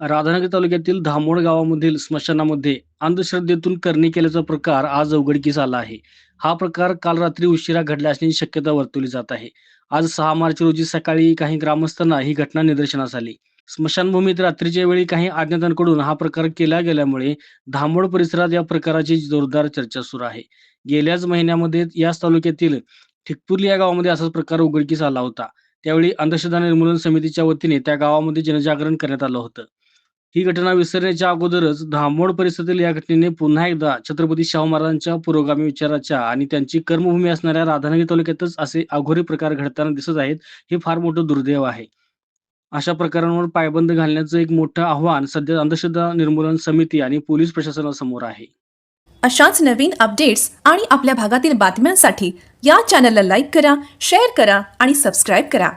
राधानगर तालुक्यातील धामोड गावामधील स्मशानामध्ये अंधश्रद्धेतून करणी केल्याचा प्रकार आज उघडकीस आला आहे. हा प्रकार काल रात्री उशिरा घडला असण्याची शक्यता वर्तवली जात आहे. आज सहा मार्च रोजी सकाळी काही ग्रामस्थांना ही घटना निदर्शनास आली. स्मशानभूमीत रात्रीच्या वेळी काही अज्ञातांकडून हा प्रकार केला गेल्यामुळे धामोड परिसरात या प्रकाराची जोरदार चर्चा सुरू आहे. गेल्याच महिन्यामध्ये याच तालुक्यातील ठिकपुर्ली या गावामध्ये असाच प्रकार उघडकीस आला होता. त्यावेळी अंधश्रद्धा निर्मूलन समितीच्या वतीने त्या गावामध्ये जनजागरण करण्यात आलं होतं. ही घटना विसरण्याच्या अगोदरच धामोड परिसरातील या घटनेने पुन्हा एकदा छत्रपती शाहू महाराजांच्या पुरोगामी विचाराच्या आणि त्यांची कर्मभूमी असणाऱ्या राधानगरी तालुक्यातच असे अघोरी प्रकार घडताना दिसत आहेत हे फार मोठं दुर्दैव आहे. अशा प्रकारांवर पायबंद घालण्याचं एक मोठं आव्हान सध्या अंधश्रद्धा निर्मूलन समिती आणि पोलीस प्रशासनासमोर आहे. अशाच नवीन अपडेट्स आणि आपल्या भागातील बातम्यांसाठी या चॅनलला लाईक करा शेअर करा आणि सबस्क्राईब करा.